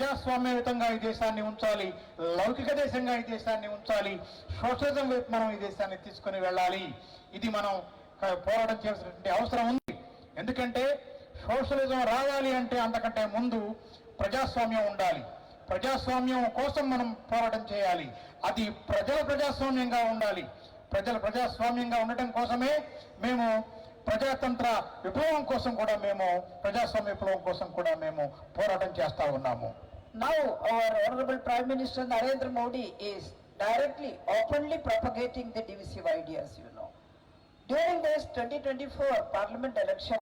ప్రజాస్వామ్యయుతంగా ఈ దేశాన్ని ఉంచాలి లౌకిక దేశంగా ఈ దేశాన్ని ఉంచాలి సోషలిజం వైపు మనం ఈ దేశాన్ని తీసుకుని వెళ్ళాలి. ఇది మనం పోరాటం చేయాల్సినటువంటి అవసరం ఉంది. ఎందుకంటే సోషలిజం రావాలి అంటే అంతకంటే ముందు ప్రజాస్వామ్యం ఉండాలి. ప్రజాస్వామ్యం కోసం మనం పోరాటం చేయాలి. అది ప్రజల ప్రజాస్వామ్యంగా ఉండాలి. ప్రజల ప్రజాస్వామ్యంగా ఉండటం కోసమే మేము ప్రజాతంత్ర విప్లవం కోసం కూడా మేము ప్రజాస్వామ్య విప్లవం కోసం కూడా మేము పోరాటం చేస్తూ ఉన్నాము. Now, our Honorable Prime Minister Narendra Modi is directly, openly propagating the divisive ideas, you know. During this 2024 Parliament election,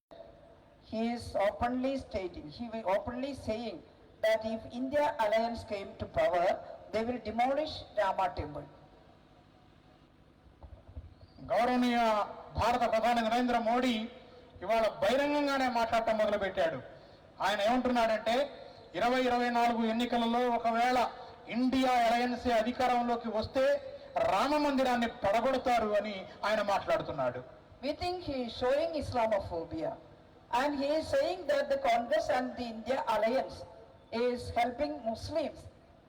he is openly stating, he will openly saying that if India alliance came to power, they will demolish Rama temple. గౌరవనీయ భారత ప్రధాని నరేంద్ర మోడీ ఇవాళ బహిరంగంగానే మాట్లాడటం మొదలుపెట్టాడు ఆయన ఏమంటున్నాడంటే ఇరవై ఇరవై నాలుగు ఎన్నికలలో ఒకవేళ ఇండియా అలయన్స్ అధికారంలోకి వస్తే రామ మందిరాన్ని పడగొడతారు అని ఆయన మాట్లాడుతున్నాడు We think he is showing Islamophobia. And he is saying that the Congress and the India alliance is helping Muslims.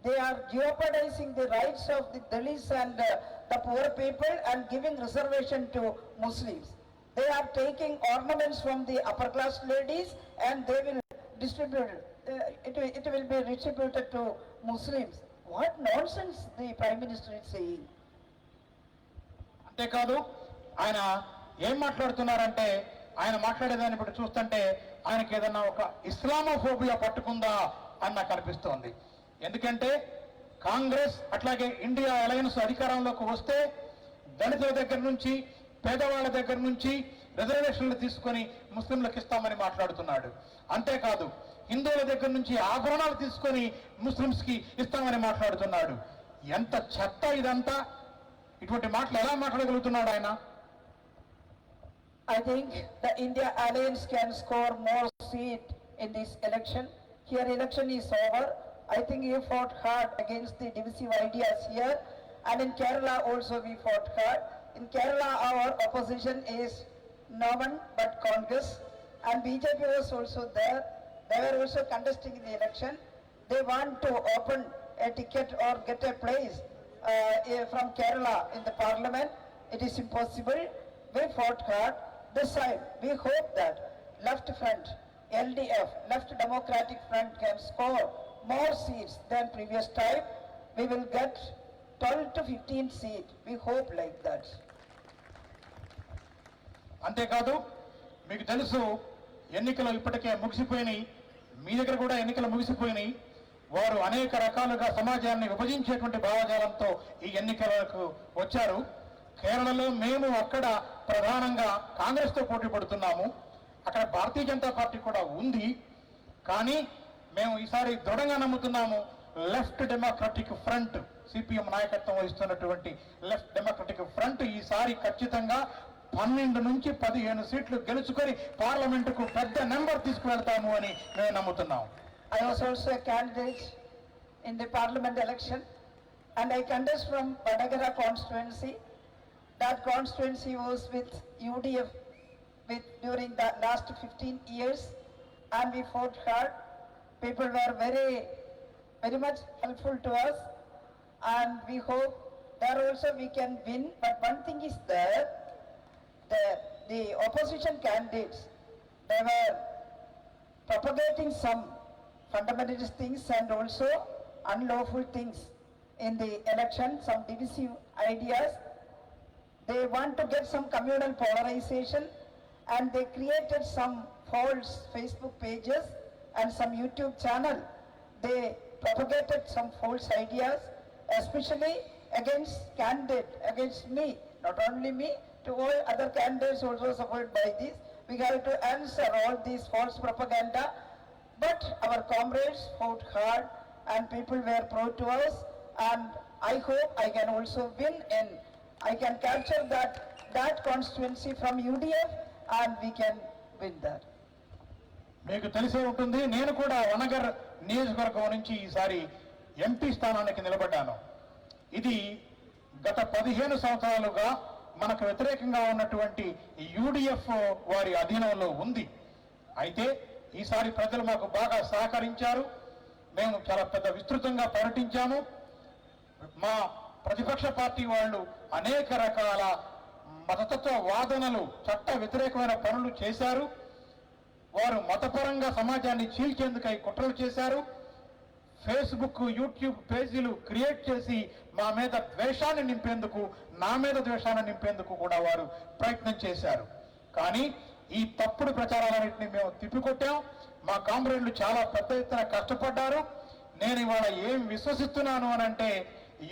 They are jeopardizing the rights of the Dalits and uh, the poor people and giving reservation to Muslims. They are taking ornaments from the upper class ladies and they will distribute, uh, Uh, it, it will be distributed to Muslims. What nonsense the Prime Minister is saying. అంతేకాదు ఆయన ఏం మాట్లాడుతున్నారంటే ఆయన మాట్లాడేదాన్ని ఇప్పుడు చూస్తుంటే ఆయనకి ఏదన్నా ఒక ఇస్లామోఫోబియా పట్టుకుందా అని నాకు అనిపిస్తోంది ఎందుకంటే కాంగ్రెస్ అట్లాగే ఇండియా అలయన్స్ అధికారంలోకి వస్తే దళితుల దగ్గర నుంచి పేదవాళ్ళ దగ్గర నుంచి రిజర్వేషన్లు తీసుకొని ముస్లింలకు ఇస్తామని మాట్లాడుతున్నాడు అంతేకాదు హిందువుల దగ్గర నుంచి ఆభరణాలు తీసుకొని ముస్లింస్కి ఇస్తామని మాట్లాడుతున్నాడు. ఎంత చెత్త ఇదంతా? ఇటువంటి మాటలు ఎలా మాట్లాడగలుగుతున్నాడు ఆయన? I think the India alliance can score more seat in this election here election is over I think you fought hard against the divisive ideas here and in Kerala also we fought hard in Kerala our opposition is no one but Congress and BJP was also there They were also contesting in the election. They want to open a ticket or get a place uh, eh, from Kerala in the parliament. It is impossible. We fought hard. This time, we hope that left front, LDF, Left Democratic Front can score more seats than previous time. We will get 12 to 15 seats. We hope like that. అంతేకాదు మీకు తెలుసు ఎన్నికలు ఇప్పటికే ముగిసిపోయినాయి మీ దగ్గర కూడా ఎన్నికలు ముగిసిపోయినాయి. వారు అనేక రకాలుగా సమాజాన్ని విభజించేటువంటి భావజాలంతో ఈ ఎన్నికలకు వచ్చారు. కేరళలో మేము అక్కడ ప్రధానంగా కాంగ్రెస్తో పోటీ పడుతున్నాము. అక్కడ భారతీయ జనతా పార్టీ కూడా ఉంది. కానీ మేము ఈసారి దృఢంగా నమ్ముతున్నాము లెఫ్ట్ డెమోక్రటిక్ ఫ్రంట్ సిపిఎం నాయకత్వం వహిస్తున్నటువంటి లెఫ్ట్ డెమోక్రటిక్ ఫ్రంట్ ఈసారి ఖచ్చితంగా పన్నెండు నుంచి పదిహేను సీట్లు గెలుచుకొని పార్లమెంట్కు పెద్ద నెంబర్ తీసుకువెళ్తాము అని మేము నమ్ముతున్నాం. I was also candidate in the parliament election and I contest from Vadakara constituency that constituency was with UDF with during the last fifteen years and we fought hard people are very very much helpful to us and we hope there also we can win but one thing is there the, the opposition candidates, they were propagating some fundamentalist things and also unlawful things in the election, some divisive ideas. They want to get some communal polarization and they created some false Facebook pages and some YouTube channel. They propagated some false ideas, especially against candidate, against me, not only me, to all other candidates also supported by this. We have to answer all these false propaganda. But our comrades fought hard and people were proud to us and I hope I can also win and I can capture that, that constituency from UDF and we can win that. మీకు తెలిసే ఉంటుంది నేను కూడా వనగర్ నియోజకవర్గం నుంచి ఈసారి MP స్థానానికి నిలబడ్డాను ఇది గత పదిహేను సంవత్సరాలుగా మనకు వ్యతిరేకంగా ఉన్నటువంటి యూడిఎఫ్ వారి అధీనంలో ఉంది. అయితే ఈసారి ప్రజలు మాకు బాగా సహకరించారు. మేము చాలా పెద్ద విస్తృతంగా పర్యటించాము మా ప్రతిపక్ష పార్టీ వాళ్ళు అనేక రకాల మతతత్వ వాదనలు చట్ట వ్యతిరేకమైన పనులు చేశారు. వారు మతపరంగా సమాజాన్ని చీల్చేందుకై కుట్రలు చేశారు. ఫేస్బుక్ యూట్యూబ్ పేజీలు క్రియేట్ చేసి మా మీద ద్వేషాన్ని నింపేందుకు నా మీద ద్వేషాన్ని నింపేందుకు కూడా వారు ప్రయత్నం చేశారు. కానీ ఈ తప్పుడు ప్రచారాలన్నింటినీ మేము తిప్పికొట్టాం. మా కామ్రేడ్లు చాలా పెద్ద ఎత్తున కష్టపడ్డారు. నేను ఇవాళ ఏం విశ్వసిస్తున్నాను అని అంటే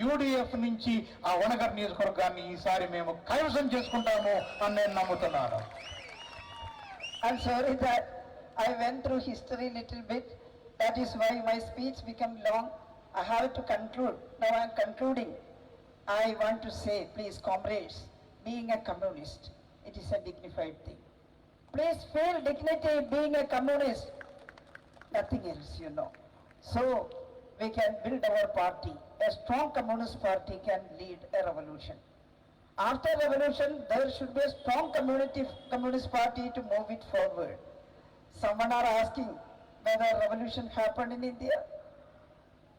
యూడిఎఫ్ నుంచి ఆ వనగర్ నియోజకవర్గాన్ని ఈసారి మేము కైవసం చేసుకుంటాము అని నేను నమ్ముతున్నాను. I'm sorry that I went through history little. That is why my speech became long. I have to conclude. Now I am concluding. I want to say, please, comrades, being a communist, it is a dignified thing. Please feel dignity being a communist. Nothing else, you know. So we can build our party. A strong communist party can lead a revolution. After revolution, there should be a strong community, communist party to move it forward. Someone are asking whether revolution happened in India.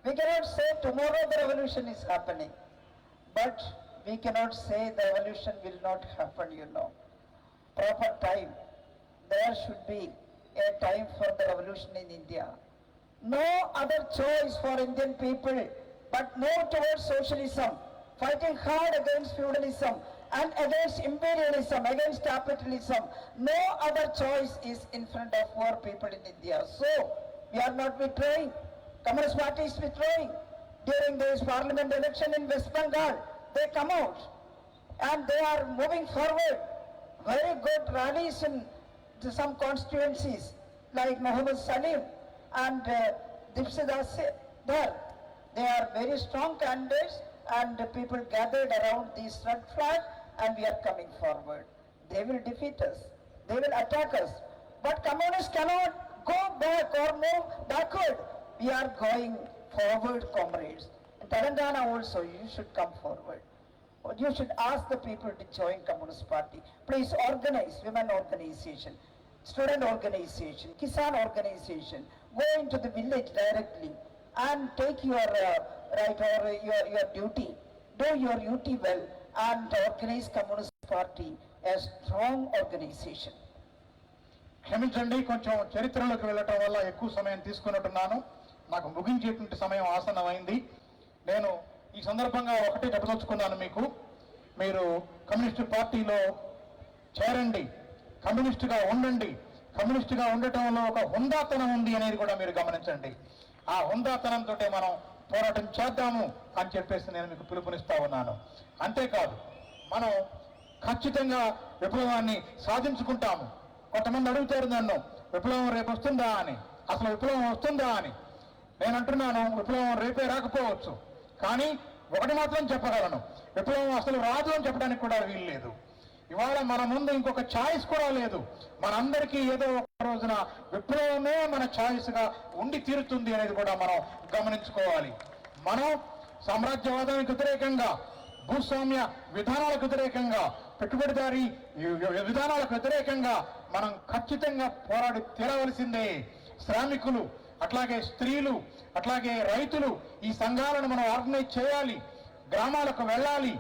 We cannot say tomorrow the revolution is happening, but we cannot say the revolution will not happen, you know. Proper time, there should be a time for the revolution in India. No other choice for Indian people but move towards socialism, fighting hard against feudalism and against imperialism, against capitalism. No other choice is in front of our people in India. So, we are not withdrawing. Communist Party is withdrawing. During this parliament election in West Bengal, they come out and they are moving forward. Very good rallies in some constituencies like Mohammed Salim and uh, Dipsidas there. They are very strong candidates and people gathered around this red flag and we are coming forward. They will defeat us. They will attack us. But communists cannot go back or move backward. We are going forward, comrades. In Telangana also, you should come forward. You should ask the people to join Communist Party. Please organize women organization, student organization, Kisan organization. Go into the village directly and take your uh, right or your, your duty. Do your duty well and organized Communist Party a strong organization. క్షమించండి కొంచెం చరిత్రలోకి వెళ్ళటం వల్ల ఎక్కువ సమయం తీసుకున్నట్టున్నాను. నాకు ముగించేటువంటి సమయం ఆసన్నమైంది. నేను ఈ సందర్భంగా ఒకటే చెప్పదలుచుకున్నాను మీకు. మీరు కమ్యూనిస్టు పార్టీలో చేరండి కమ్యూనిస్టుగా ఉండండి. కమ్యూనిస్టుగా ఉండటంలో ఒక హుందాతనం ఉంది అనేది కూడా మీరు గమనించండి. ఆ హుందాతనంతో మనం పోరాటం చేద్దాము అని చెప్పేసి నేను మీకు పిలుపునిస్తా ఉన్నాను. అంతేకాదు మనం ఖచ్చితంగా విప్లవాన్ని సాధించుకుంటాము. కొంతమంది అడుగుతారు నన్ను విప్లవం రేపు వస్తుందా అని? అసలు విప్లవం వస్తుందా అని? నేను అంటున్నాను విప్లవం రేపే రాకపోవచ్చు. కానీ ఒకటి మాత్రం చెప్పగలను విప్లవం అసలు రాదు అని చెప్పడానికి కూడా వీలు లేదు ఇవాళ మన ముందు ఇంకొక ఛాయిస్ కూడా లేదు. మనందరికీ ఏదో ఒక రోజున విప్లవమే మన ఛాయిస్గా ఉండి తీరుతుంది అనేది కూడా మనం గమనించుకోవాలి. మనం సామ్రాజ్యవాదానికి వ్యతిరేకంగా భూస్వామ్య విధానాలకు వ్యతిరేకంగా పెట్టుబడిదారి విధానాలకు వ్యతిరేకంగా మనం ఖచ్చితంగా పోరాడి తీరవలసిందే. శ్రామికులు అట్లాగే స్త్రీలు అట్లాగే రైతులు ఈ సంఘాలను మనం ఆర్గనైజ్ చేయాలి. గ్రామాలకు వెళ్ళాలి.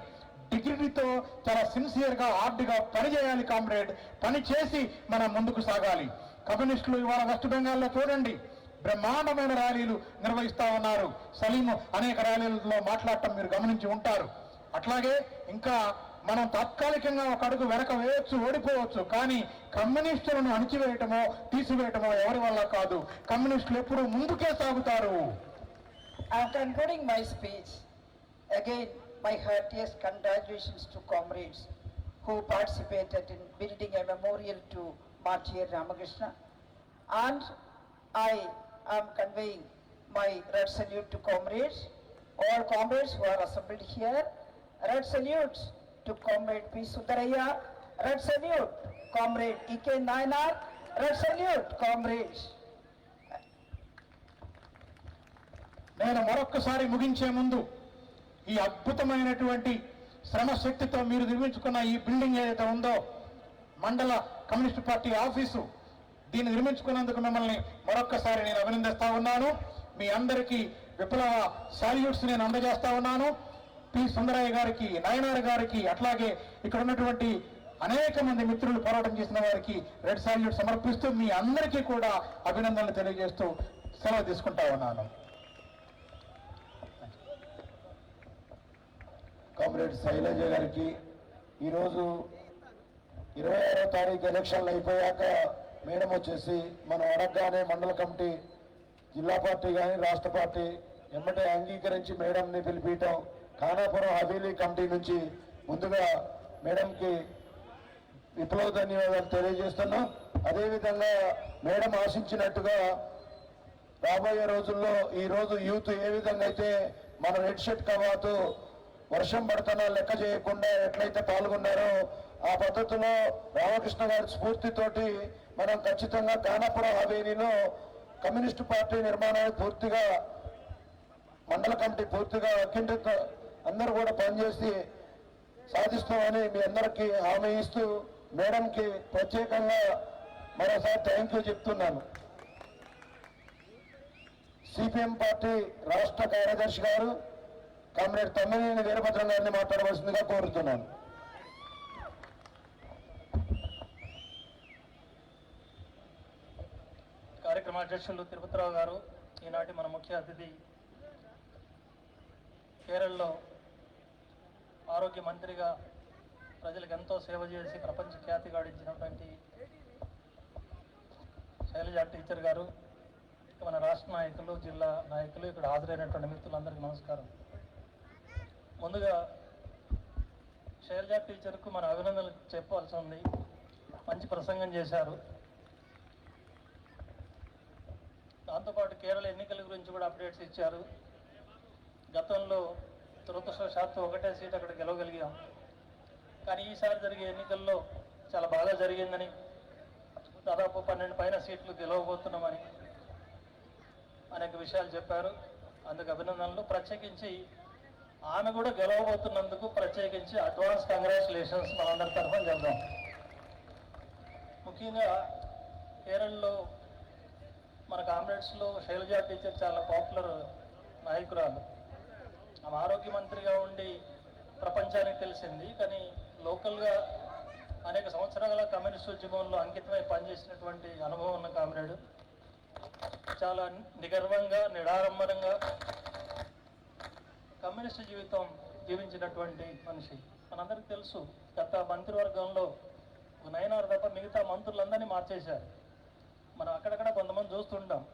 డిగ్రీతో చాలా సిన్సియర్గా హార్డ్గా పనిచేయాలి కామ్రేడ్. పని చేసి మనం ముందుకు సాగాలి. కమ్యూనిస్టులు ఇవాళ వెస్ట్ బెంగాల్లో చూడండి. బ్రహ్మాండమైన ర్యాలీలు నిర్వహిస్తా ఉన్నారు. సలీం అనేక ర్యాలీలలో మాట్లాడటం మీరు గమనించి ఉంటారు. అట్లాగే ఇంకా మనం తాత్కాలికంగా ఒక అడుగు వెనక వేయొచ్చు ఓడిపోవచ్చు. కానీ కమ్యూనిస్టులను అణిచివేయటమో తీసివేయటమో ఎవరి వల్ల కాదు. కమ్యూనిస్టులు ఎప్పుడు ముందుకే సాగుతారు. I am concluding my speech. Again, my heartiest congratulations to comrades who participated in building a memorial to Martyr Ramakrishna. And I am conveying my red salute to comrades, all comrades who are assembled here. Red salutes to Comrade P. Sudaraya. Red salute, Comrade E.K. Nayanar. Red salute, comrades. నేను మరొక్కసారి ముగించే ముందు ఈ అద్భుతమైనటువంటి శ్రమ శక్తితో మీరు నిర్మించుకున్న ఈ బిల్డింగ్ ఏదైతే ఉందో మండల కమ్యూనిస్ట్ పార్టీ ఆఫీసు దీన్ని నిర్మించుకున్నందుకు మిమ్మల్ని మరొక్కసారి నేను అభినందిస్తా ఉన్నాను. మీ అందరికీ విప్లవ సాల్యూట్స్ నేను అందజేస్తా ఉన్నాను. పి. సుందరయ్య గారికి నయనార్ గారికి అట్లాగే ఇక్కడ ఉన్నటువంటి అనేక మంది మిత్రులు పోరాటం చేసిన వారికి రెడ్ సాల్యూట్ సమర్పిస్తూ మీ అందరికీ కూడా అభినందనలు తెలియజేస్తూ సెలవు తీసుకుంటా ఉన్నాను. కామ్రేడ్ శైలజ గారికి ఈరోజు ఇరవై ఆరో తారీఖు ఎలక్షన్లు అయిపోయాక మేడం వచ్చేసి మనం అడగగానే మండల కమిటీ జిల్లా పార్టీ కానీ రాష్ట్ర పార్టీ ఎమ్మటే అంగీకరించి మేడంని పిలిపించటం ఖానాపురం హవేలీ కమిటీ నుంచి ముందుగా మేడంకి విప్లవ ధన్యవాదాలు తెలియజేస్తున్నాం. అదేవిధంగా మేడం ఆశించినట్టుగా రాబోయే రోజుల్లో ఈరోజు యూత్ ఏ విధంగా అయితే మన రెడ్ షర్ట్ కవాతు వర్షం పడుతున్నా లెక్క చేయకుండా ఎట్లయితే పాల్గొన్నారో ఆ పద్ధతిలో రామకృష్ణ గారి స్ఫూర్తితోటి మనం ఖచ్చితంగా కానాపురం హవేలీలో కమ్యూనిస్టు పార్టీ నిర్మాణాన్ని పూర్తిగా మండల కమిటీ పూర్తిగా అఖండిత అందరూ కూడా పనిచేసి సాధిస్తామని మీ అందరికీ హామీ ఇస్తూ మేడంకి ప్రత్యేకంగా మరోసారి థ్యాంక్ యూ చెప్తున్నాను. సిపిఎం పార్టీ రాష్ట్ర కార్యదర్శి గారు కామ్రేడ్ తమ్మినేని వీరభద్రం గారిని మాట్లాడవలసిందిగా కోరుతున్నాను. కార్యక్రమ అధ్యక్షులు తిరుపతిరావు గారు ఈనాటి మన ముఖ్య అతిథి కేరళలో ఆరోగ్య మంత్రిగా ప్రజలకు ఎంతో సేవ చేసి ప్రపంచ ఖ్యాతి గాడించినటువంటి శైలజ టీచర్ గారు మన రాష్ట్ర నాయకులు జిల్లా నాయకులు ఇక్కడ హాజరైనటువంటి మిత్రులందరికీ నమస్కారం. ముందుగా శైలజ టీచర్కు మన అభినందనలు చెప్పాల్సి ఉంది. మంచి ప్రసంగం చేశారు. దాంతోపాటు కేరళ ఎన్నికల గురించి కూడా అప్డేట్స్ ఇచ్చారు. గతంలో దురదృష్టవశాత్తు ఒకటే సీట్ అక్కడ గెలవగలిగాం. కానీ ఈసారి జరిగే ఎన్నికల్లో చాలా బాగా జరిగిందని దాదాపు పన్నెండు పైన సీట్లు గెలవబోతున్నామని అనేక విషయాలు చెప్పారు. అందుకు అభినందనలు. ప్రత్యేకించి ఆమె కూడా గెలవబోతున్నందుకు ప్రత్యేకించి అడ్వాన్స్ కంగ్రాచులేషన్స్ మనందరి తరఫున చెప్దాం ముఖ్యంగా కేరళలో మన కామ్రేడ్స్లో శైలజా టీచర్ చాలా పాపులర్ నాయకురాలు. ఆమె ఆరోగ్య మంత్రిగా ఉండి ప్రపంచానికి తెలిసింది కానీ లోకల్గా అనేక సంవత్సరాల కమ్యూనిస్ట్ ఉద్యమంలో అంకితమై పనిచేసినటువంటి అనుభవం ఉన్న కామ్రేడు. చాలా నిగర్వంగా నిడారంభరంగా కమ్యూనిస్ట్ జీవితం జీవించినటువంటి మనిషి. మనందరికీ తెలుసు గత మంత్రివర్గంలో ఒక నయనారు తప్ప మిగతా మంత్రులందరినీ మార్చేశారు. మనం అక్కడక్కడ కొంతమంది చూస్తుంటాం.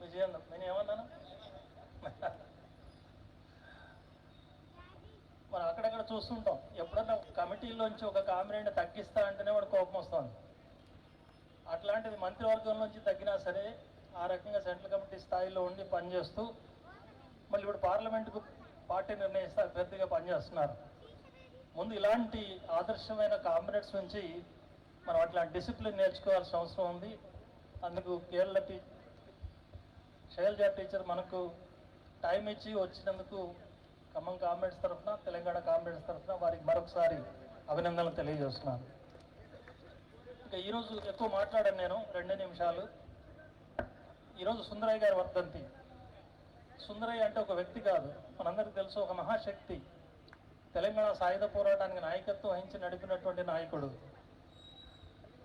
విజయన్ నేను ఏమన్నాను? మనం అక్కడక్కడ చూస్తుంటాం. ఎప్పుడన్నా కమిటీలోంచి ఒక కామిరెంట్ తగ్గిస్తా అంటేనే వాడు కోపం వస్తుంది. అట్లాంటిది మంత్రివర్గంలోంచి తగ్గినా సరే ఆ రకంగా సెంట్రల్ కమిటీ స్థాయిలో ఉండి పనిచేస్తూ మళ్ళీ ఇప్పుడు పార్లమెంటుకు పార్టీ నిర్ణయిస్తే అభ్యర్థిగా పనిచేస్తున్నారు. ముందు ఇలాంటి ఆదర్శమైన కామ్రేడ్స్ నుంచి మనం అట్లాంటి డిసిప్లిన్ నేర్చుకోవాల్సిన అవసరం ఉంది. అందుకు కేరళ టీ శైలజ టీచర్ మనకు టైం ఇచ్చి వచ్చినందుకు ఖమ్మం కామ్రేడ్స్ తరఫున తెలంగాణ కామ్రేడ్స్ తరఫున వారికి మరొకసారి అభినందనలు తెలియజేస్తున్నాను. ఇక ఈరోజు ఎక్కువ మాట్లాడాను నేను రెండు నిమిషాలు. ఈరోజు సుందరయ్య గారి వర్ధంతి. సుందరయ్య అంటే ఒక వ్యక్తి కాదు. మనందరికీ తెలుసు ఒక మహాశక్తి. తెలంగాణ సాయుధ పోరాటానికి నాయకత్వం వహించి నడిపినటువంటి నాయకుడు.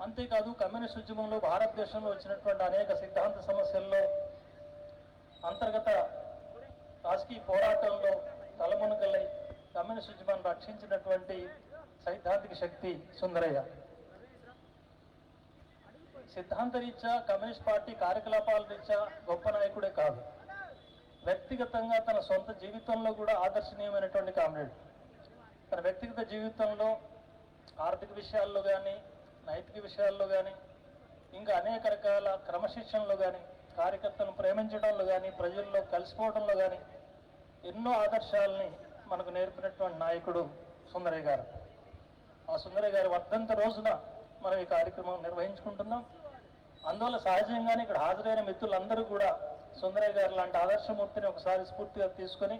అంతేకాదు కమ్యూనిస్ట్ ఉద్యమంలో భారతదేశంలో వచ్చినటువంటి అనేక సిద్ధాంత సమస్యల్లో అంతర్గత రాజకీయ పోరాటంలో తలమునకలై కమ్యూనిస్ట్ ఉద్యమాన్ని రక్షించినటువంటి సైద్ధాంతిక శక్తి సుందరయ్య. సిద్ధాంత రీత్యా కమ్యూనిస్ట్ పార్టీ కార్యకలాపాల రీత్యా గొప్ప నాయకుడే కాదు. వ్యక్తిగతంగా తన సొంత జీవితంలో కూడా ఆదర్శనీయమైనటువంటి కామ్రేడ్. తన వ్యక్తిగత జీవితంలో ఆర్థిక విషయాల్లో కానీ నైతిక విషయాల్లో కానీ ఇంకా అనేక రకాల క్రమశిక్షణలో కానీ కార్యకర్తలను ప్రేమించడంలో కానీ ప్రజల్లో కలిసిపోవడంలో కానీ ఎన్నో ఆదర్శాలని మనకు నేర్పినటువంటి నాయకుడు సుందరయ్య గారు. ఆ సుందరయ్య గారి వర్ధంత రోజున మనం ఈ కార్యక్రమం నిర్వహించుకుంటున్నాం. అందువల్ల సహజంగానే ఇక్కడ హాజరైన మిత్రులందరూ కూడా సుందరయ్య గారు లాంటి ఆదర్శమూర్తిని ఒకసారి స్ఫూర్తిగా తీసుకొని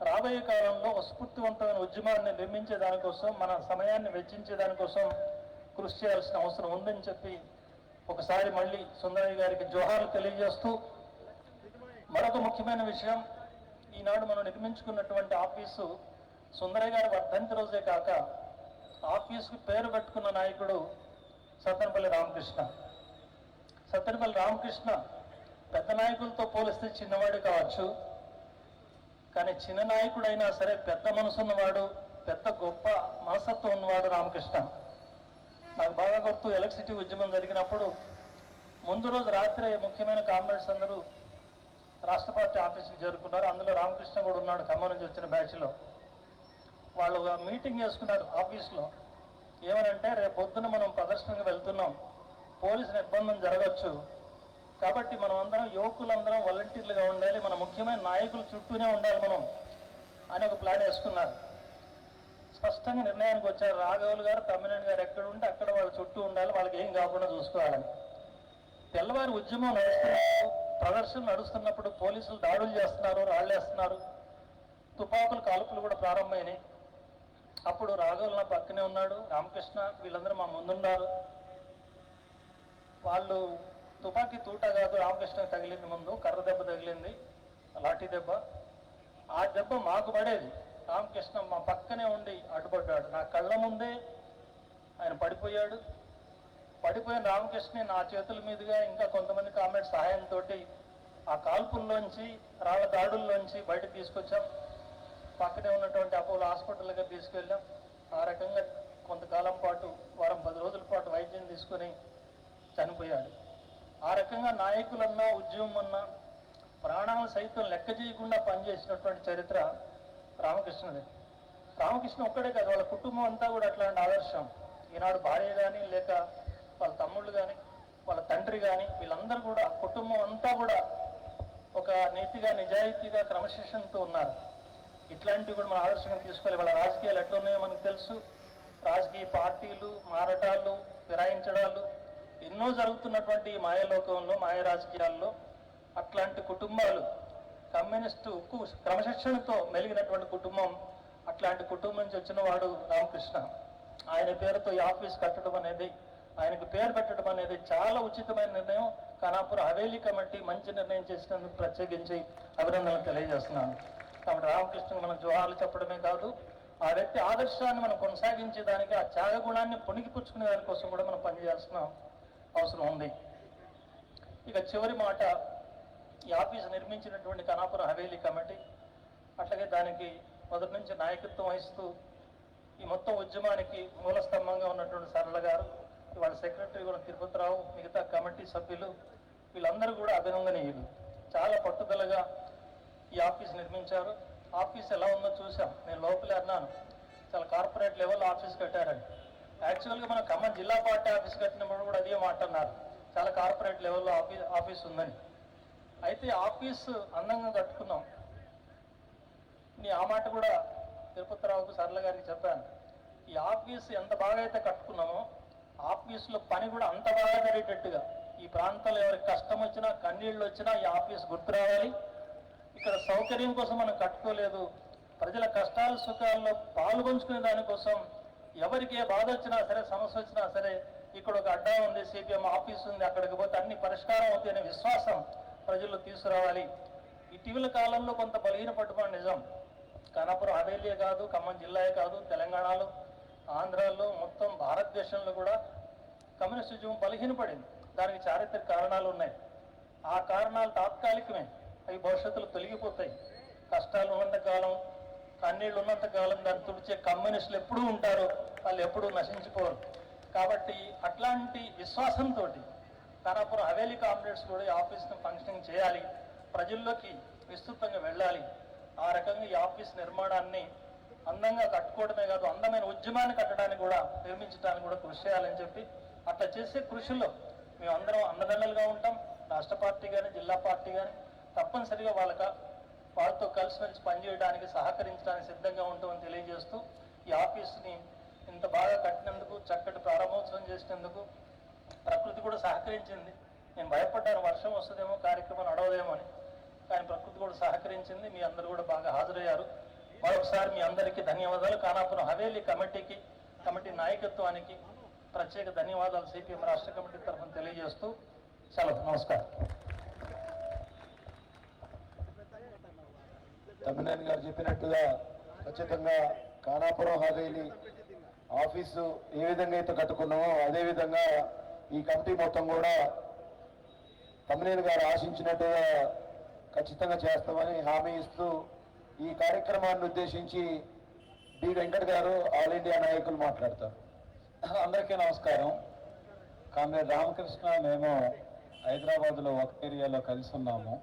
రాబోయే కాలంలో ఒక స్ఫూర్తివంతమైన ఉద్యమాన్ని నిర్మించే దానికోసం మన సమయాన్ని వెచ్చించే దానికోసం కృషి చేయాల్సిన అవసరం ఉందని చెప్పి ఒకసారి మళ్ళీ సుందరయ్య గారికి జోహార్లు తెలియజేస్తూ మరొక ముఖ్యమైన విషయం ఈనాడు మనం నిర్మించుకున్నటువంటి ఆఫీసు సుందరయ్య గారి వర్ధంతి రోజే కాక ఆఫీసుకు పేరు పెట్టుకున్న నాయకుడు సత్తనపల్లి రామకృష్ణ. సత్తనపల్లి రామకృష్ణ పెద్ద నాయకులతో పోలిస్తే చిన్నవాడు కావచ్చు. కానీ చిన్న నాయకుడైనా సరే పెద్ద మనసు ఉన్నవాడు పెద్ద గొప్ప మనసత్వం ఉన్నవాడు రామకృష్ణ. నాకు బాగా గుర్తు ఎలక్ట్రిసిటీ ఉద్యమం జరిగినప్పుడు ముందు రోజు రాత్రి ముఖ్యమైన కామ్రేడ్స్ అందరూ రాష్ట్ర పార్టీ ఆఫీస్కి చేరుకున్నారు. అందులో రామకృష్ణ కూడా ఉన్నాడు ఖమ్మం నుంచి వచ్చిన బ్యాచ్లో. వాళ్ళు మీటింగ్ చేసుకున్నారు ఆఫీస్లో. ఏమనంటే రేపు పొద్దున మనం ప్రదర్శనకు వెళ్తున్నాం. పోలీసు నిర్బంధం జరగచ్చు. కాబట్టి మనం అందరం యువకులందరం వాలంటీర్లుగా ఉండాలి. మన ముఖ్యమైన నాయకులు చుట్టూనే ఉండాలి మనం అని ఒక ప్లాన్ వేసుకున్నారు. స్పష్టంగా నిర్ణయానికి వచ్చారు. రాఘవులు గారు తమ్మినేని గారు ఎక్కడ ఉంటే అక్కడ వాళ్ళ చుట్టూ ఉండాలి. వాళ్ళకి ఏం కాకుండా చూసుకోవాలని తెల్లవారి ఉద్యమం నడుస్తున్నప్పుడు ప్రదర్శన నడుస్తున్నప్పుడు పోలీసులు దాడులు చేస్తున్నారు రాళ్ళేస్తున్నారు. తుపాకులు కాల్పులు కూడా ప్రారంభమైనాయి. అప్పుడు రాఘవులు నా పక్కనే ఉన్నాడు. రామకృష్ణ వీళ్ళందరూ మా ముందున్నారు. వాళ్ళు తుపాకీ తూట కాదు రామకృష్ణ తగిలింది ముందు కర్ర దెబ్బ తగిలింది లాఠీ దెబ్బ. ఆ దెబ్బ మాకు పడేది. రామకృష్ణ మా పక్కనే ఉండి అడ్డుపడ్డాడు. నా కళ్ళ ముందే ఆయన పడిపోయాడు. పడిపోయిన రామకృష్ణ నా చేతుల మీదుగా ఇంకా కొంతమంది కామెంట్ సహాయంతో ఆ కాల్పుల్లోంచి రాళ్ళ దాడుల్లోంచి బయటకు తీసుకొచ్చాం. పక్కనే ఉన్నటువంటి అపోలో హాస్పిటల్ దగ్గర తీసుకెళ్ళాం. ఆ రకంగా కొంతకాలం పాటు వారం పది రోజుల పాటు వైద్యం తీసుకొని చనిపోయాడు. ఆ రకంగా నాయకులన్నా ఉద్యమం అన్నా ప్రాణాలు సైతం లెక్క చేయకుండా పనిచేసినటువంటి చరిత్ర రామకృష్ణుడి. రామకృష్ణ ఒక్కడే కాదు వాళ్ళ కుటుంబం అంతా కూడా అట్లాంటి ఆదర్శం. ఈనాడు భార్య కానీ లేక వాళ్ళ తమ్ముళ్ళు కానీ వాళ్ళ తండ్రి కానీ వీళ్ళందరూ కూడా కుటుంబం అంతా కూడా ఒక నీతిగా నిజాయితీగా క్రమశిక్షణతో ఉన్నారు. ఇట్లాంటివి కూడా మనం ఆదర్శంగా తీసుకోవాలి. వాళ్ళ రాజకీయాలు ఎట్లున్నాయో మనకు తెలుసు. రాజకీయ పార్టీలు మారటాలు ఫిరాయించడాలు ఎన్నో జరుగుతున్నటువంటి ఈ మాయలోకంలో మాయ రాజకీయాల్లో అట్లాంటి కుటుంబాలు కమ్యూనిస్టు ఉక్కు క్రమశిక్షణతో మెలిగినటువంటి కుటుంబం అట్లాంటి కుటుంబం నుంచి వచ్చిన వాడు రామకృష్ణ. ఆయన పేరుతో ఈ ఆఫీస్ కట్టడం అనేది ఆయనకు పేరు పెట్టడం అనేది చాలా ఉచితమైన నిర్ణయం. ఖానాపూర్ హవేలీ కమిటీ మంచి నిర్ణయం చేసినందుకు ప్రత్యేకించి అభినందనలు తెలియజేస్తున్నాను. కాబట్టి రామకృష్ణ మనం జోహార్లు చెప్పడమే కాదు ఆ వ్యక్తి ఆదర్శాన్ని మనం కొనసాగించేదానికి ఆ త్యాగ గుణాన్ని పుణికిపుచ్చుకునే దానికోసం కూడా మనం పనిచేస్తున్నాం. అవసరం ఉంది. ఇక చివరి మాట ఈ ఆఫీస్ నిర్మించినటువంటి కనాపురం హవేలీ కమిటీ అట్లాగే దానికి మొదటి నుంచి నాయకత్వం వహిస్తూ ఈ మొత్తం ఉద్యమానికి మూలస్తంభంగా ఉన్నటువంటి సరళ గారు వాళ్ళ సెక్రటరీ కూడా తిరుపతిరావు మిగతా కమిటీ సభ్యులు వీళ్ళందరూ కూడా అభినందనీయులు. చాలా పట్టుదలగా ఈ ఆఫీస్ నిర్మించారు. ఆఫీస్ ఎలా ఉందో చూసాం నేను లోపలే అన్నాను. చాలా కార్పొరేట్ లెవెల్ ఆఫీస్ కట్టారండి యాక్చువల్గా మన ఖమ్మం జిల్లా పార్టీ ఆఫీస్ కట్టినప్పుడు కూడా అదే మాట అన్నారు. చాలా కార్పొరేట్ లెవెల్లో ఆఫీస్ ఆఫీస్ ఉందని. అయితే ఆఫీస్ అందంగా కట్టుకున్నాం. నీ ఆ మాట కూడా తిరుపతిరావుకు సరళ గారికి చెప్పాను. ఈ ఆఫీస్ ఎంత బాగా అయితే కట్టుకున్నామో ఆఫీసులో పని కూడా అంత బాగా జరిగేటట్టుగా. ఈ ప్రాంతంలో ఎవరికి కష్టం వచ్చినా కన్నీళ్ళు వచ్చినా ఈ ఆఫీస్ గుర్తు రావాలి. ఇక్కడ సౌకర్యం కోసం మనం కట్టుకోలేదు. ప్రజల కష్టాలు సుఖాల్లో పాల్గొంచుకునే దానికోసం ఎవరికి ఏ బాధ వచ్చినా సరే సమస్య వచ్చినా సరే ఇక్కడ ఒక అడ్డా ఉంది సిపిఎం ఆఫీస్ ఉంది అక్కడికి పోతే అన్ని పరిష్కారం అవుతాయనే విశ్వాసం ప్రజల్లో తీసుకురావాలి. ఇటీవల కాలంలో కొంత బలహీన పట్టుకోవడం నిజం. కనపురం హవేలీయే కాదు ఖమ్మం జిల్లాయే కాదు తెలంగాణలో ఆంధ్రాలో మొత్తం భారతదేశంలో కూడా కమ్యూనిస్ట్ ఉద్యమం బలహీనపడింది. దానికి చారిత్రక కారణాలు ఉన్నాయి. ఆ కారణాలు తాత్కాలికమే. అవి భవిష్యత్తులో తొలగిపోతాయి. కష్టాలు ఉన్నంత కాలం కన్నీళ్ళు ఉన్నంత కాలం దాన్ని తుడిచే కమ్యూనిస్టులు ఎప్పుడూ ఉంటారు వాళ్ళు ఎప్పుడూ నశించుకోరు కాబట్టి అట్లాంటి విశ్వాసంతో కానాపురం హవేలీ కాంప్లెక్స్ కూడా ఈ ఆఫీస్ను ఫంక్షనింగ్ చేయాలి. ప్రజల్లోకి విస్తృతంగా వెళ్ళాలి. ఆ రకంగా ఈ ఆఫీస్ నిర్మాణాన్ని అందంగా కట్టుకోవడమే కాదు అందమైన ఉద్యమాన్ని కట్టడానికి కూడా నిర్మించడానికి కూడా కృషి చేయాలని చెప్పి అట్లా చేసే కృషిలో మేమందరం అన్నదండలుగా ఉంటాం. రాష్ట్ర పార్టీ కానీ జిల్లా పార్టీ కానీ తప్పనిసరిగా వాళ్ళకి వాళ్ళతో కలిసిమెలిసి పనిచేయడానికి సహకరించడానికి సిద్ధంగా ఉంటామని తెలియజేస్తూ ఈ ఆఫీస్ని ఇంత బాగా కట్టినందుకు చక్కటి ప్రారంభోత్సవం చేసినందుకు ప్రకృతి కూడా సహకరించింది. నేను భయపడ్డాను వర్షం వస్తుందేమో కార్యక్రమం నడవదేమో అని. కానీ ప్రకృతి కూడా సహకరించింది మీ అందరూ కూడా బాగా హాజరయ్యారు. మరొకసారి మీ అందరికీ ధన్యవాదాలు. కానాపురం హవేలీ కమిటీకి కమిటీ నాయకత్వానికి ప్రత్యేక ధన్యవాదాలు. సిపిఎం రాష్ట్ర కమిటీ తరఫున తెలియజేస్తూ సెలవు. నమస్కారం. తమ్మినేని గారు చెప్పినట్టుగా ఖచ్చితంగా ఖానాపురం హవేలి ఆఫీసు ఏ విధంగా అయితే కట్టుకున్నామో అదేవిధంగా ఈ కమిటీ మొత్తం కూడా తమ్మినేని గారు ఆశించినట్టుగా ఖచ్చితంగా చేస్తామని హామీ ఇస్తూ ఈ కార్యక్రమాన్ని ఉద్దేశించి బి వెంకట్ గారు ఆల్ ఇండియా నాయకులు మాట్లాడతారు. అందరికీ నమస్కారం. కామ్రేడ్ రామకృష్ణ మేము హైదరాబాద్లో ఒక ఏరియాలో కలిసి ఉన్నాము.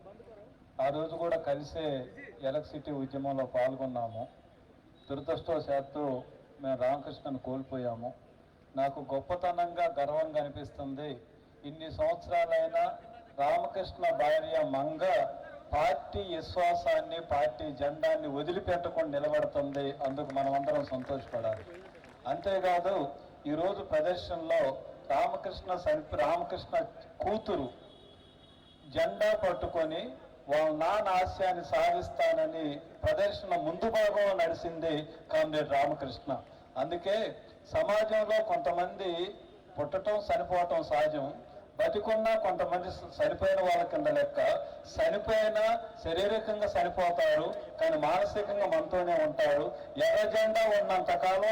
ఆ రోజు కూడా కలిసే ఎలక్ట్రిసిటీ ఉద్యమంలో పాల్గొన్నాము. దురదృష్టవశాత్తు మేము రామకృష్ణను కోల్పోయాము. నాకు గొప్పతనంగా గర్వంగా అనిపిస్తుంది ఇన్ని సంవత్సరాలైనా రామకృష్ణ భార్య మంగ పార్టీ విశ్వాసాన్ని పార్టీ జెండాన్ని వదిలిపెట్టకుండా నిలబడుతుంది. అందుకు మనమందరం సంతోషపడాలి. అంతేకాదు ఈరోజు ప్రదర్శనలో రామకృష్ణ చనిపి రామకృష్ణ కూతురు జెండా పట్టుకొని వాళ్ళ నాన్న ఆశయాన్ని సాధిస్తానని ప్రదర్శన ముందు భాగంలో నడిచింది కామ్రేడ్ రామకృష్ణ. అందుకే సమాజంలో కొంతమంది పుట్టటం చనిపోవటం సహజం. బతికున్నా కొంతమంది చనిపోయిన వాళ్ళ కింద లెక్క. చనిపోయినా శారీరకంగా చనిపోతారు కానీ మానసికంగా మనతోనే ఉంటారు. ఎర్ర జెండా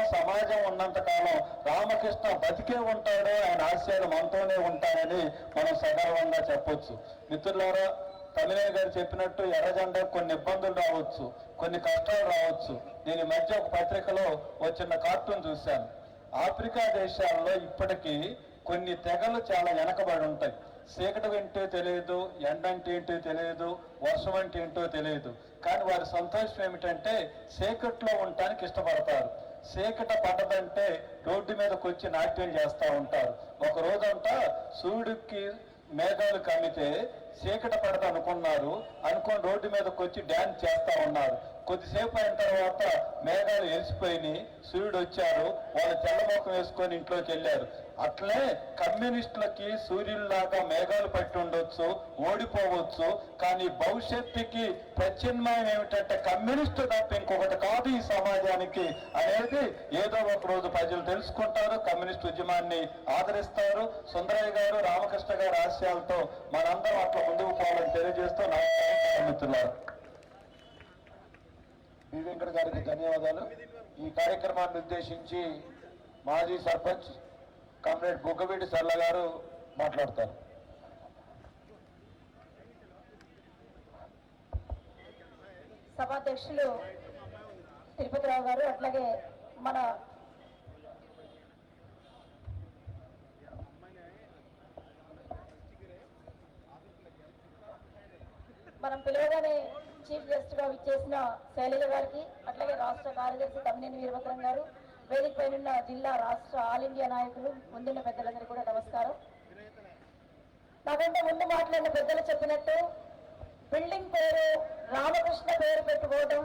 సమాజం ఉన్నంతకాలం రామకృష్ణ బతికే ఉంటాడు ఆయన ఆశయాలు మనతోనే ఉంటాయని మనం సగర్వంగా చెప్పొచ్చు. మిత్రులారా తమిళయ్య గారు చెప్పినట్టు ఎర్రజెండా కొన్ని ఇబ్బందులు రావచ్చు కొన్ని కష్టాలు రావచ్చు. నేను ఈ మధ్య ఒక పత్రికలో ఒక చిన్న కార్టూన్ చూశాను. ఆఫ్రికా దేశాల్లో ఇప్పటికీ కొన్ని తెగలు చాలా వెనకబడి ఉంటాయి. చీకటి ఏంటో తెలియదు ఎండ అంటే ఏంటో తెలియదు వర్షం అంటే ఏంటో తెలియదు కానీ వారి సంతోషం ఏమిటంటే చీకట్లో ఉండటానికి ఇష్టపడతారు. చీకట పడ్డదంటే రోడ్డు మీదకి వచ్చి నాట్యం చేస్తూ ఉంటారు. ఒక రోజంతా సూర్యుడికి మేఘాలు కమితే చీకట పడతా అనుకున్నారు. అనుకుని రోడ్డు మీదకి వచ్చి డ్యాన్స్ చేస్తా ఉన్నారు. కొద్దిసేపు అయిన తర్వాత మేఘాలు ఎలిసిపోయినాయి. సూర్యుడు వచ్చారు. వాళ్ళు తెల్లమోకం వేసుకొని ఇంట్లోకి వెళ్ళారు. అట్లే కమ్యూనిస్టులకి సూర్యుల్లాగా మేఘాలు పట్టి ఉండొచ్చు ఓడిపోవచ్చు. కానీ భవిష్యత్తుకి ప్రత్యామ్నాయం ఏమిటంటే కమ్యూనిస్టు తప్ప ఇంకొకటి కాదు ఈ సమాజానికి అనేది ఏదో ఒక రోజు ప్రజలు తెలుసుకుంటారు కమ్యూనిస్ట్ ఉద్యమాన్ని ఆదరిస్తారు. సుందరయ్య గారు రామకృష్ణ గారి ఆశయాలతో మనందరం అట్లా ముందుకు పోవాలని తెలియజేస్తూ నమస్కారం మిత్రులారు బి గారికి ధన్యవాదాలు. ఈ కార్యక్రమాన్ని ఉద్దేశించి మాజీ సర్పంచ్ కామ్రేడ్ బుగ్గవీటి సర్ల గారు మాట్లాడతారు. సభాధ్యక్షులు తిరుపతిరావు గారు అట్లాగే మన మనం పిలవగానే చీఫ్ గెస్ట్గా విచ్చేసిన శైలజ గారికి అట్లాగే రాష్ట్ర కార్యదర్శి తమ్మినేని వీరభద్రం గారు వేదిక పైన జిల్లా రాష్ట్ర ఆల్ ఇండియా నాయకులు ముందున్న పెద్దలందరికీ కూడా నమస్కారం. నాకంటే ముందు మాట్లాడిన పెద్దలు చెప్పినట్టు బిల్డింగ్ పేరు రామకృష్ణ పేరు పెట్టుకోవడం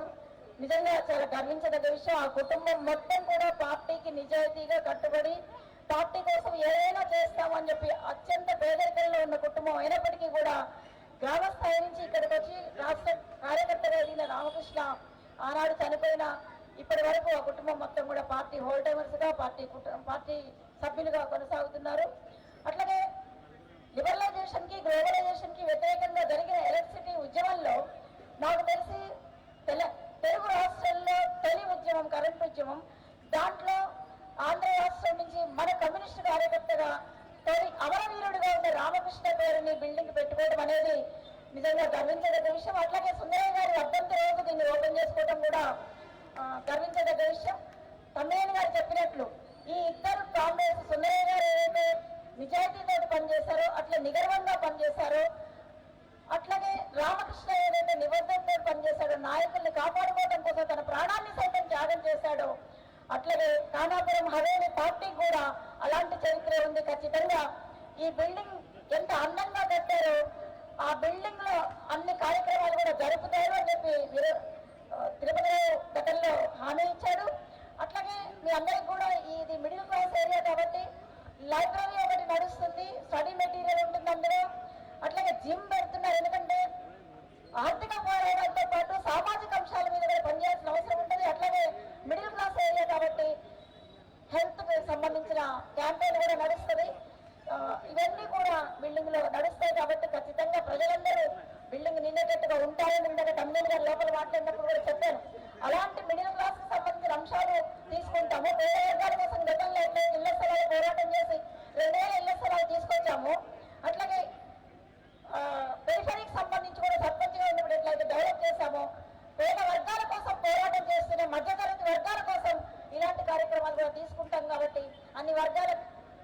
నిజంగా చాలా గర్వించదగ్గ విషయం. ఆ కుటుంబం మొత్తం కూడా పార్టీకి నిజాయితీగా కట్టుబడి పార్టీ కోసం ఏదైనా చేస్తామని చెప్పి అత్యంత పేదరికంలో ఉన్న కుటుంబం అయినప్పటికీ కూడా గ్రామ స్థాయి నుంచి ఇక్కడికి వచ్చి రాష్ట్ర కార్యకర్తగా వెళ్ళిన రామకృష్ణ ఆనాడు చనిపోయిన ఇప్పటి వరకు ఆ కుటుంబం మొత్తం కూడా పార్టీ హోల్డర్స్గా పార్టీ పార్టీ సభ్యులుగా కొనసాగుతున్నారు అట్లాగే లిబరలైజేషన్కి గ్లోబలైజేషన్కి వ్యతిరేకంగా జరిగిన ఎలక్ట్రిసిటీ ఉద్యమంలో నాకు తెలిసి తెల తెలుగు రాష్ట్రాల్లో తొలి ఉద్యమం కరెంట్ ఉద్యమం దాంట్లో ఆంధ్ర రాష్ట్రం నుంచి మన కమ్యూనిస్టు కార్యకర్తగా తొలి అమరవీరుడిగా ఉన్న రామకృష్ణ పేరుని బిల్డింగ్ పెట్టుకోవడం అనేది నిజంగా గర్వించదగ్గ విషయం అట్లాగే సుందరయ్య గారి వర్ధంతి రోజు దీన్ని ఓపెన్ చేసుకోవడం కూడా ఆ, గర్వించదగ్గ విషయం తమ్మయ్య గారు చెప్పినట్లు ఈ ఇద్దరు కాంగ్రెస్ సుందరయ్య గారు ఏదైతే నిజాయితీతో పనిచేశారో అట్లా నిగర్వంగా పనిచేశారో అట్లాగే రామకృష్ణ ఏదైతే నిబద్ధతతో పనిచేశాడో నాయకుల్ని కాపాడుకోవడం కోసం తన ప్రాణాన్ని సైతం త్యాగం చేశాడో అట్లాగే కానాపురం హవేలి పార్టీకి కూడా అలాంటి చరిత్ర ఉంది ఖచ్చితంగా ఈ బిల్డింగ్ ఎంత అందంగా కట్టారో ఆ బిల్డింగ్లో అన్ని కార్యక్రమాలు కూడా జరుపుతారు అని చెప్పి వీరు ఆ, తిరుపతి గతంలో హామీ ఇచ్చాడు అట్లాగే మీ అందరికి కూడా ఇది మిడిల్ క్లాస్ ఏరియా కాబట్టి లైబ్రరీ ఒకటి నడుస్తుంది స్టడీ మెటీరియల్ ఉంటుంది అందులో అట్లాగే జిమ్ పెడుతున్నారు ఎందుకంటే ఆర్థిక పోరాటాలతో పాటు సామాజిక అంశాల మీద కూడా పనిచేయాల్సిన అవసరం ఉంటుంది అట్లాగే మిడిల్ క్లాస్ ఏరియా కాబట్టి హెల్త్కి సంబంధించిన క్యాంపెయిన్ కూడా నడుస్తుంది ఆ, ఇవన్నీ కూడా బిల్డింగ్లో నడుస్తాయి కాబట్టి ఖచ్చితంగా ప్రజలందరూ బిల్డింగ్ నిండేటట్టుగా ఉంటారని ఇందాక తమ్మినేని గారు లోపల మాట్లాడినప్పుడు కూడా చెప్పాను అలాంటి మిడిల్ క్లాస్కి సంబంధించిన అంశాలు తీసుకుంటాము పేద వర్గాల కోసం గతంలో ఎట్లా ఇళ్ళ స్థలాలు పోరాటం చేసి రెండేళ్ళ ఇళ్ళ స్థలాలు తీసుకొచ్చాము అట్లాగే పెరిఫరీకి సంబంధించి కూడా సర్పంచ్గా ఉన్నప్పుడు ఎట్లయితే డెవలప్ చేశామో పేద వర్గాల కోసం పోరాటం చేస్తున్న మధ్యతరగతి వర్గాల కోసం ఇలాంటి కార్యక్రమాలు కూడా తీసుకుంటాం కాబట్టి అన్ని వర్గాల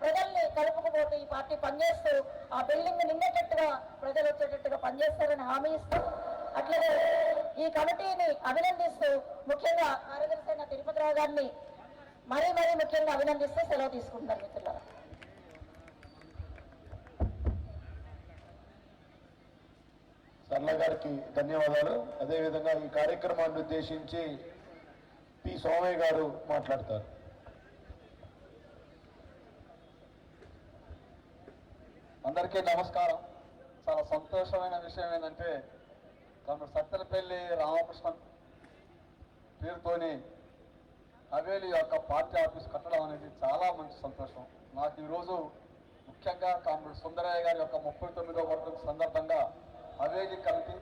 ప్రజల్ని కలుపుకుపోతూ ఈ పార్టీ పనిచేస్తూ ఆ బిల్డింగ్ నిండేటట్టుగా ప్రజలు వచ్చేటట్టుగా పనిచేస్తారని హామీ ఇస్తూ అట్లనే ఈ కమిటీని అభినందిస్తూ ముఖ్యంగా కార్యదర్శి అయిన తిరుపతిరావు గారిని మరీ మరీ ముఖ్యంగా అభినందిస్తూ సెలవు తీసుకుంటున్నారు మిత్రులారా. సర్ల గారికి ధన్యవాదాలు. అదేవిధంగా ఈ కార్యక్రమాన్ని ఉద్దేశించి పి. సోమయ్య గారు మాట్లాడతారు. అందరికీ నమస్కారం. చాలా సంతోషమైన విషయం ఏంటంటే తమ సత్తెలపల్లి రామకృష్ణ పేరుతోని హవేలి యొక్క పార్టీ ఆఫీస్ కట్టడం అనేది చాలా మంచి సంతోషం. నాకు ఈరోజు ముఖ్యంగా కామ్రేడ్ సుందరయ్య గారి యొక్క ముప్పై తొమ్మిదో వర్గం సందర్భంగా హవేలి కమిటీ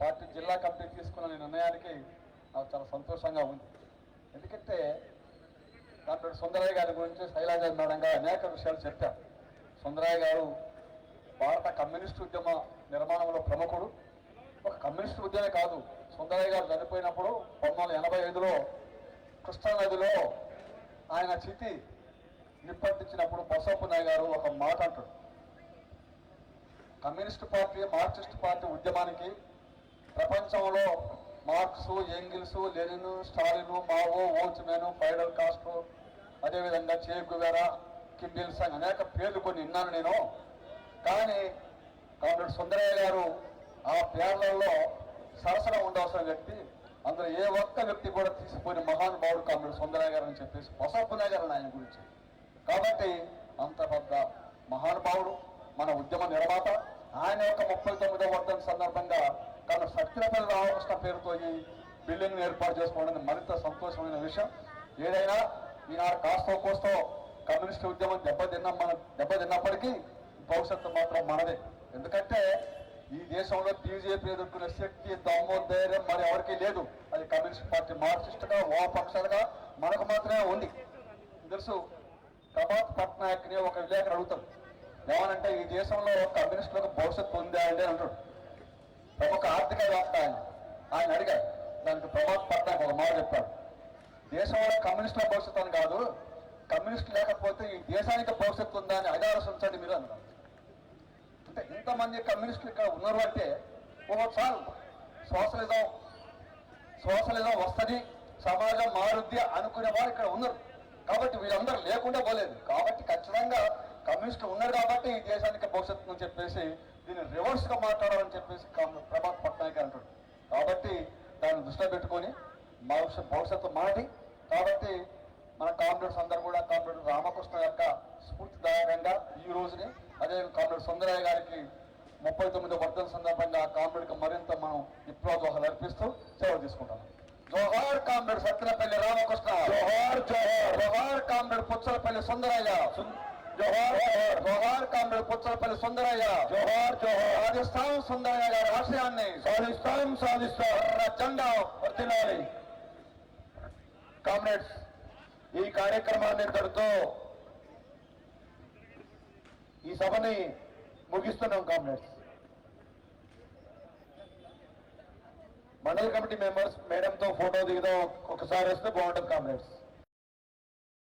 పార్టీ జిల్లా కమిటీ తీసుకున్న నిర్ణయానికి నాకు చాలా సంతోషంగా ఉంది. ఎందుకంటే కామ్రేడ్ సుందరయ్య గారి గురించి శైలాజ మేడం గారు అనేక విషయాలు చెప్పారు. సుందరయ్య గారు భారత కమ్యూనిస్ట్ ఉద్యమ నిర్మాణంలో ప్రముఖుడు. ఒక కమ్యూనిస్ట్ ఉద్యమే కాదు సుందరయ్య గారు చనిపోయినప్పుడు పంతొమ్మిది ఎనభై ఐదులో కృష్ణానదిలో ఆయన చితి నిప్పంటించినప్పుడు బసవపు నాయ్ గారు ఒక మాట అంటాడు. కమ్యూనిస్ట్ పార్టీ మార్క్సిస్ట్ పార్టీ ఉద్యమానికి ప్రపంచంలో Marx Engels Lenin Stalin Mao Ho Chi Minh Fidel Castro అదేవిధంగా చే గువేరా కిండిల్ అనేక పేర్లు కొన్ని విన్నాను నేను. కానీ కామ్రేడ్ సుందరయ్య గారు ఆ ప్యానల్లో సరసన ఉండవలసిన వ్యక్తి. అందులో ఏ ఒక్క వ్యక్తి కూడా తీసిపోయిన మహానుభావుడు కామ్రేడ్ సుందరయ్య గారు అని చెప్పేసి బసవపునయ్య గారు ఆయన గురించి. కాబట్టి అంత పెద్ద మహానుభావుడు మన ఉద్యమ నిర్మాత ఆయన యొక్క ముప్పై తొమ్మిదో వర్ధన సందర్భంగా కానీ సత్యనపల్లి రామకృష్ణ పేరుతో ఈ బిల్డింగ్ ఏర్పాటు చేసుకోవడం మరింత సంతోషమైన విషయం. ఏదైనా ఈనాడు కాస్తో కోస్తో కమ్యూనిస్ట్ ఉద్యమం దెబ్బతిన్న మనం దెబ్బతిన్నప్పటికీ భవిష్యత్తు మాత్రం మనదే. ఎందుకంటే ఈ దేశంలో బీజేపీ ఎదుర్కొనే శక్తి దమ్ము ధైర్యం మరి ఎవరికీ లేదు. అది కమ్యూనిస్ట్ పార్టీ మార్క్సిస్ట్గా వామపక్షాలుగా మనకు మాత్రమే ఉంది. తెలుసు ప్రభాత్ పట్నాయక్ని ఒక విలేకరు అడుగుతారు ఏమనంటే ఈ దేశంలో కమ్యూనిస్టులకు భవిష్యత్తు ఉందా అంటే అంటాడు. ప్రముఖ ఆర్థికవేత్త ఆయన. ఆయన అడిగారు దానికి ప్రభాత్ పట్నాయక్ ఒక మాట చెప్పాడు. దేశంలో కమ్యూనిస్టుల భవిష్యత్తు అని కాదు కమ్యూనిస్ట్ లేకపోతే ఈ దేశానికి భవిష్యత్తు ఉందా అని అడాలోచించండి మీరు అన్నారు అంటే ఇంతమంది కమ్యూనిస్టులు ఇక్కడ ఉన్నారు అంటే ఓహో సోషలిజం సోషలిజం వస్తుంది సమాజం మారుద్ది అనుకునే వారు ఇక్కడ ఉన్నారు. కాబట్టి వీళ్ళందరూ లేకుండా పోలేదు. కాబట్టి ఖచ్చితంగా కమ్యూనిస్టులు ఉన్నారు కాబట్టి ఈ దేశానికి భవిష్యత్తు అని చెప్పేసి దీన్ని రివర్స్గా మాట్లాడాలని చెప్పేసి ప్రభాత్ పట్నాయక్ అంటాడు. కాబట్టి దాన్ని దృష్టిలో పెట్టుకొని భవిష్యత్ భవిష్యత్తు మాటి కాబట్టి మన కామ్రేడ్స్ అందరూ కూడా కామ్రేడ్ రామకృష్ణ యొక్క స్ఫూర్తిదాయకంగా ఈ రోజుని అదే కామ్రేడ్ సుందరయ్య గారికి ముప్పై తొమ్మిదో వర్ధన సందర్భంగా కామ్రేడ్కి మరింత మనం విప్లవోహాలు అర్పిస్తూ సెలవు తీసుకుంటాం. జోహార్ కామ్రేడ్ సత్యనపల్లి రామకృష్ణ. జోహార్ జోహార్. జోహార్ కామ్రేడ్ పుచ్చలపల్లి సుందరయ్య. జోహార్ జోహార్. జోహార్ కామ్రేడ్ పుచ్చలపల్లి సుందరయ్య. జోహార్ జోహార్. సాధిస్తాం సుందరయ్య గారి ఆశయాన్ని. సాధిస్తాం సాధిస్తాం. ఎర్ర జెండా వర్తిల్లాలి కామ్రేడ్స్ ఈ కార్యక్రమాన్ని ఇంతటితో ఈ సభని ముగిస్తున్నాం కామ్రేడ్స్. మండల కమిటీ మెంబర్స్ మేడంతో ఫోటో దిగుదాం ఒకసారి వస్తే బాగుంటుంది కామ్రేడ్స్.